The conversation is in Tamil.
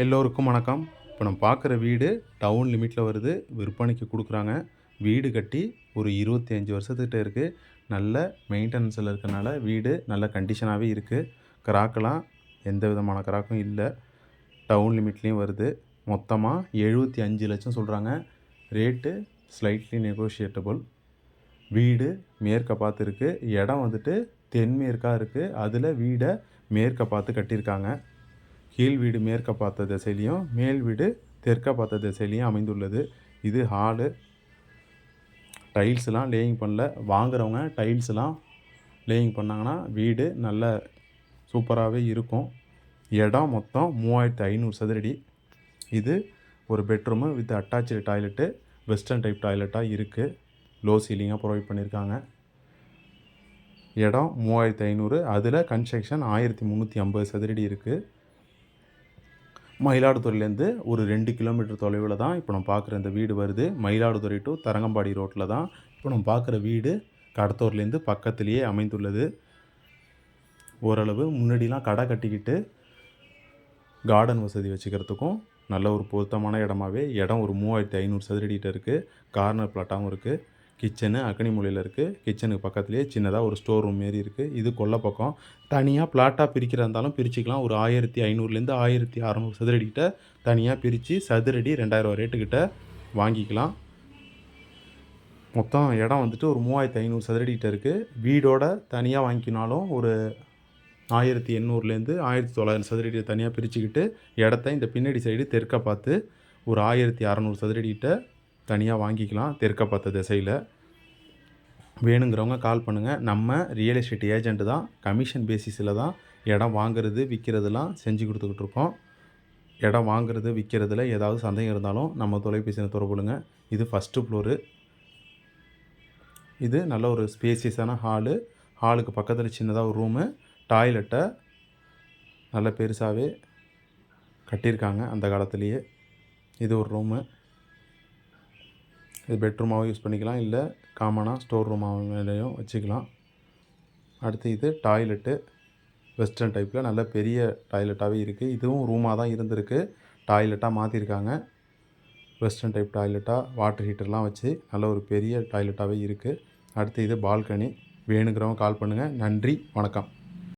எல்லோருக்கும் வணக்கம். இப்போ நம்ம பார்க்குற வீடு டவுன் லிமிட்டில் வருது. விற்பனைக்கு கொடுக்குறாங்க. வீடு கட்டி ஒரு இருபத்தி அஞ்சு வருஷத்துக்கிட்ட இருக்குது நல்ல மெயின்டெனன்ஸில் இருக்கனால வீடு நல்ல கண்டிஷனாகவே இருக்குது கிராக்கெலாம் எந்த விதமான கிராக்கும் இல்லை. டவுன் லிமிட்லேயும் வருது. மொத்தமாக எழுபத்தி அஞ்சு லட்சம் சொல்கிறாங்க ரேட்டு ஸ்லைட்லி நெகோஷியேட்டபுள் வீடு மேற்க பார்த்து இருக்குது இடம் வந்துட்டு தென்மேற்காக இருக்குது அதில் வீடை மேற்க பார்த்து கட்டியிருக்காங்க. கீழ் வீடு மேற்க பார்த்த திசையிலையும் மேல் வீடு தெற்க பார்த்த திசையிலையும் அமைந்துள்ளது. இது ஹாலு. டைல்ஸ்லாம் லேயிங் பண்ணல. வாங்குறவங்க டைல்ஸ்லாம் லேயிங் பண்ணாங்கன்னா வீடு நல்ல சூப்பராகவே இருக்கும். இடம் மொத்தம் மூவாயிரத்து ஐநூறு சதுரடி. இது ஒரு bedroom with attach toilet western type டாய்லெட்டாக இருக்குது லோ சீலிங்காக ப்ரொவைட் பண்ணியிருக்காங்க. இடம் மூவாயிரத்து ஐநூறு. அதில் கன்ஸ்ட்ரக்ஷன் ஆயிரத்தி முந்நூற்றி ஐம்பது சதுரடி இருக்குது மயிலாடுதுறையிலேருந்து ஒரு ரெண்டு கிலோமீட்டர் தொலைவில் தான் இப்போ நம்ம பார்க்குற இந்த வீடு வருது. மயிலாடுதுறை டு தரங்கம்பாடி ரோட்டில் தான் இப்போ நம்ம பார்க்குற வீடு கடத்தூர்லேருந்து பக்கத்துலேயே அமைந்துள்ளது. ஓரளவு முன்னாடிலாம் கடை கட்டிக்கிட்டு கார்டன் வசதி வச்சுக்கிறதுக்கும் நல்ல ஒரு பொருத்தமான இடமாவே இடம் ஒரு மூவாயிரத்தி ஐநூறு சதுரடிகிட்ட இருக்குது கார்னர் பிளாட்டாகவும் இருக்குது கிச்சனு அக்னிமொழியில் இருக்குது கிச்சனுக்கு பக்கத்துலேயே சின்னதாக ஒரு ஸ்டோர் ரூம் மாரி இருக்குது இது கொல்லை பக்கம். தனியாக பிளாட்டாக பிரிக்கிறா இருந்தாலும் பிரிச்சுக்கலாம். ஒரு ஆயிரத்தி ஐநூறுலேருந்து ஆயிரத்தி அறநூறு சதுரடிக்கிட்ட தனியாக பிரித்து சதுரடி ரெண்டாயிரம் ரேட்டுக்கிட்ட வாங்கிக்கலாம். மொத்தம் இடம் வந்துட்டு ஒரு மூவாயிரத்தி ஐநூறு சதுரடிக்கிட்ட இருக்குது வீடோட தனியாக வாங்கிக்கினாலும் ஒரு ஆயிரத்தி எண்ணூறுலேருந்து ஆயிரத்தி தொள்ளாயிரம் சதுரடியை தனியாக பிரிச்சுக்கிட்டு இடத்த இந்த பின்னாடி சைடு தெற்க பார்த்து ஒரு ஆயிரத்தி அறநூறு சதுரடிக்கிட்ட தனியாக வாங்கிக்கலாம் தெற்க பார்த்த திசையில். வேணுங்கிறவங்க கால் பண்ணுங்கள் நம்ம ரியல் எஸ்டேட் ஏஜென்ட் தான் கமிஷன் பேசிஸில் தான் இடம் வாங்குறது விற்கிறதுலாம் செஞ்சு கொடுத்துக்கிட்டு இருக்கோம். இடம் வாங்குறது விற்கிறதுல ஏதாவது சந்தேகம் இருந்தாலும் நம்ம தொலைபேசியில் தொடர்புடுங்க இது ஃபஸ்ட்டு ஃப்ளோரு இது நல்ல ஒரு ஸ்பேசியஸான ஹாலு ஹாலுக்கு பக்கத்தில் சின்னதாக ஒரு ரூமு டாய்லெட்டை நல்ல பெருசாகவே கட்டியிருக்காங்க அந்த காலத்துலேயே. இது ஒரு ரூமு இது பெட்ரூமாகவும் யூஸ் பண்ணிக்கலாம். இல்லை காமனாக ஸ்டோர் ரூமாகவும் வச்சுக்கலாம். அடுத்து இது டாய்லெட்டு வெஸ்டர்ன் டைப்பில் நல்ல பெரிய டாய்லெட்டாகவே இருக்குது இதுவும் ரூமாக தான் இருந்திருக்கு. டாய்லெட்டாக மாற்றிருக்காங்க வெஸ்டர்ன் டைப் டாய்லெட்டாக வாட்டர் ஹீட்டர்லாம் வச்சு நல்ல ஒரு பெரிய டாய்லெட்டாகவே இருக்குது அடுத்து இது பால்கனி வேணுங்கிறவங்க கால் பண்ணுங்கள் நன்றி வணக்கம்.